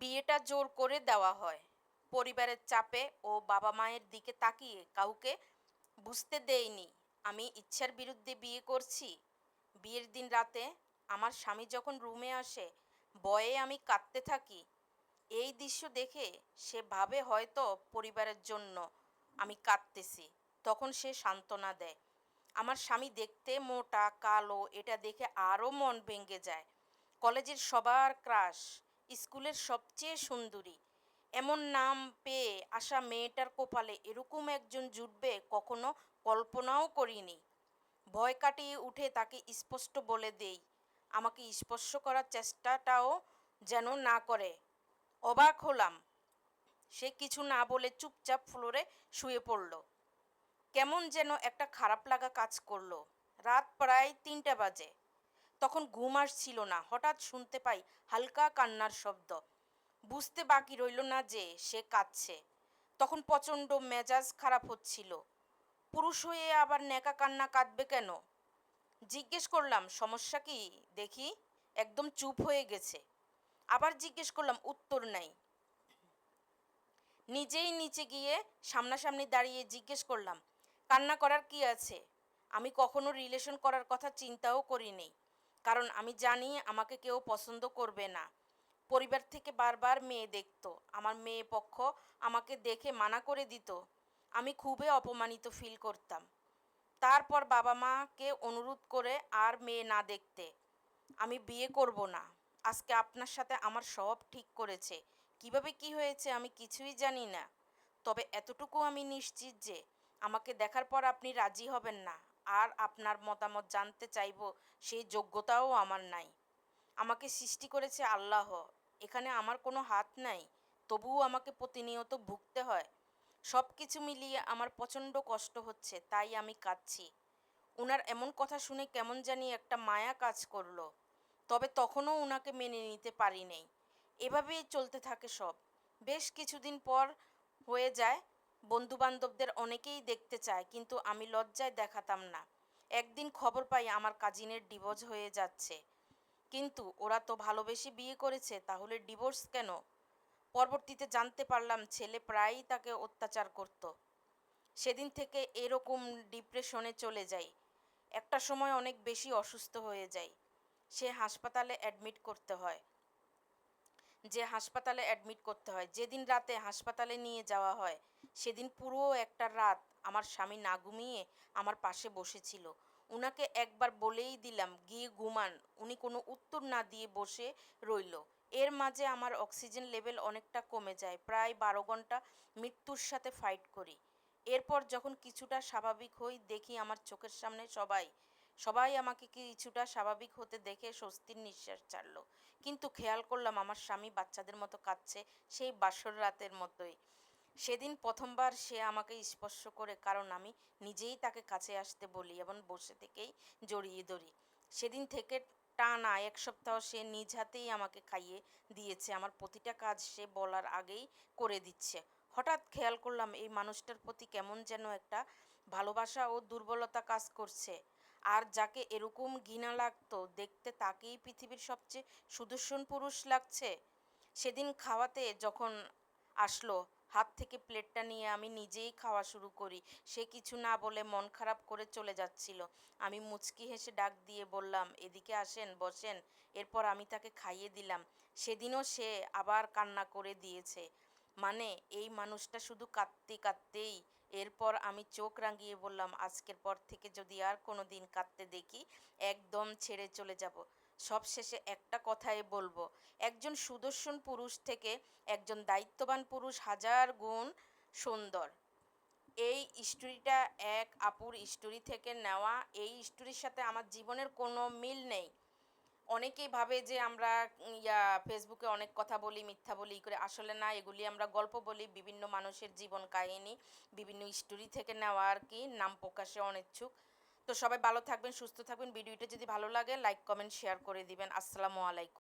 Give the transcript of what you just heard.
বিয়েটা জোর করে দেওয়া হয়। পরিবারের চাপে ও বাবা মায়ের দিকে তাকিয়ে কাউকে বুঝতে দেয়নি। আমি ইচ্ছার বিরুদ্ধে বিয়ে করছি। বিয়ের দিন রাতে আমার স্বামী যখন রুমে আসে, বয়ে আমি কাঁদতে থাকি। এই দৃশ্য দেখে সে ভাবে হয়তো পরিবারের জন্য আমি কাঁদতেছি। তখন সে সান্ত্বনা দেয়। আমার স্বামী দেখতে মোটা, কালো, এটা দেখে আরও মন ভেঙে যায়। কলেজের সবার ক্রাশ স্কুলের সবচেয়ে সুন্দরী। এমন নাম পেয়ে আসা মেয়েটার কপালে এরকম একজন জুটবে কখনো কল্পনাও করিনি। ভয় কাটিয়ে উঠে তাকে স্পষ্ট বলে দেই, আমাকে স্পর্শ করার চেষ্টাটাও যেন না করে। অবাক হলাম। সে কিছু না বলে চুপচাপ ফ্লোরে শুয়ে পড়ল। কেমন যেন একটা খারাপ লাগা কাজ করল। রাত প্রায় তিনটা বাজে। তখন ঘুম আসছিল না। হঠাৎ শুনতে পাই হালকা কান্নার শব্দ। বুঝতে বাকি রইল না যে সে কাঁদছে। তখন প্রচণ্ড মেজাজ খারাপ হচ্ছিল। পুরুষ হয়ে আবার নেকা কান্না কাঁদবে কেন? জিজ্ঞেস করলাম, সমস্যা কি? দেখি। একদম চুপ হয়ে গেছে। আবার জিজ্ঞেস করলাম, উত্তর নাই। নিজেই নিচে গিয়ে সামনাসামনি দাঁড়িয়ে জিজ্ঞেস করলাম, কান্না করার কি আছে? আমি কখনো রিলেশন করার কথা চিন্তাও করিনি। কারণ আমি জানি আমাকে কেউ পছন্দ করবে না। পরিবার থেকে বারবার মেয়ে দেখতো। আমার মেয়ে পক্ষ আমাকে দেখে মানা করে দিত। আমি খুবই অপমানিত ফিল করতাম। তারপর বাবা মাকে অনুরোধ করে আর মেয়ে না দেখতে। আমি বিয়ে করব না। আজকে আপনার সাথে আমার সব ঠিক করেছে। কীভাবে কি হয়েছে আমি কিছুই জানি না। তবে এতটুকু আমি নিশ্চিত যে, আমাকে দেখার পর আপনি রাজি হবেন না। আর আপনার মতামত জানতে চাইব, সেই যোগ্যতাও আমার নাই। আমাকে সৃষ্টি করেছে আল্লাহ, এখানে আমার কোনো হাত নাই, তবুও আমাকে প্রতিনিয়ত ভুগতে হয়। সব কিছু মিলিয়ে আমার প্রচণ্ড কষ্ট হচ্ছে, তাই আমি কাঁদছি। ওনার এমন কথা শুনে কেমন জানি একটা মায়া কাজ করল, তবে তখনও ওনাকে মেনে নিতে পারি নাই। এভাবেই চলতে থাকে সব। বেশ কিছুদিন পর হয়ে যায় বন্ধু বান্ধবদের অনেকেই দেখতে চায়, কিন্তু আমি লজ্জায় দেখাতাম না। একদিন খবর পাই আমার কাজিনের ডিভোর্স হয়ে যাচ্ছে। কিন্তু ওরা তো ভালোবেসে বিয়ে করেছে, তাহলে ডিভোর্স কেন? পরবর্তীতে জানতে পারলাম ছেলে প্রায়ই তাকে অত্যাচার করত। সেদিন থেকে এরকম ডিপ্রেশনে চলে যাই। একটা সময় অনেক বেশি অসুস্থ হয়ে যায় সে হাসপাতালে অ্যাডমিট করতে হয়। যে হাসপাতালে অ্যাডমিট করতে হয়, যেদিন রাতে হাসপাতালে নিয়ে যাওয়া হয় সেদিন পুরো একটা রাত আমার স্বামী না ঘুমিয়ে আমার পাশে বসেছিল। উনাকে একবার বলেই দিলাম, গিয়ে ঘুমান। উনি কোনো উত্তর না দিয়ে বসে রইল। এর মাঝে আমার অক্সিজেন লেভেল অনেকটা কমে যায়, প্রায় বারো ঘণ্টা মৃত্যুর সাথে ফাইট করি। এরপর যখন কিছুটা স্বাভাবিক হই, দেখি আমার চোখের সামনে সবাই সবাই আমাকে কিছুটা স্বাভাবিক হতে দেখে স্বস্তির নিঃশ্বাস ছাড়ল। কিন্তু খেয়াল করলাম আমার স্বামী বাচ্চাদের মতো কাঁদছে, সেই বাসর রাতের মতোই। সেদিন প্রথমবার সে আমাকে স্পর্শ করে, কারণ আমি নিজেই তাকে কাছে আসতে বলি এবং বসে থেকেই জড়িয়ে ধরি। সেদিন থেকে টানা এক সপ্তাহ সে নিজ হাতেই আমাকে খাইয়ে দিয়েছে। আমার প্রতিটা কাজ সে বলার আগেই করে দিচ্ছে। হঠাৎ খেয়াল করলাম, এই মানুষটার প্রতি কেমন যেন একটা ভালোবাসা ও দুর্বলতা কাজ করছে। আর যাকে এরকম ঘৃণা লাগতো, দেখতে তাকেই পৃথিবীর সবচেয়ে সুদর্শন পুরুষ লাগছে। সেদিন খাওয়াতে যখন আসলো হাত থেকে প্লেটটা নিয়ে আমি নিজেই খাওয়া শুরু করি। সে কিছু না বলে মন খারাপ করে চলে যাচ্ছিল। আমি মুচকি হেসে ডাক দিয়ে বললাম, এদিকে আসেন, বসেন। এরপর আমি তাকে খাইয়ে দিলাম। সেদিনও সে আবার কান্না করে দিয়েছে। মানে এই মানুষটা শুধু কাঁদতে কাঁদতেই। এরপর আমি চোখ রাঙিয়ে বললাম, আজকের পর থেকে যদি আর কোনো দিন কাঁদতে দেখি, একদম ছেড়ে চলে যাব। সবশেষে একটা কথাই বলব। একজন সুদর্শন পুরুষ থেকে একজন দায়িত্ববান পুরুষ হাজার গুণ সুন্দর। এই স্টোরিটা এক আপুর স্টোরি থেকে নেওয়া। এই স্টোরির সাথে আমার জীবনের কোনো মিল নেই। অনেকেই ভাবে যে আমরা, ইয়া, ফেসবুকে অনেক কথা বলি, মিথ্যা বলি করে। আসলে না, এগুলি আমরা গল্প বলি, বিভিন্ন মানুষের জীবন কাহিনী, বিভিন্ন স্টোরি থেকে নেওয়া আর কি। নাম প্রকাশে অনিচ্ছুক। তো সবাই ভালো থাকবেন, সুস্থ থাকবেন। ভিডিওটা যদি ভালো লাগে লাইক কমেন্ট শেয়ার করে দিবেন। আসসালামু আলাইকুম।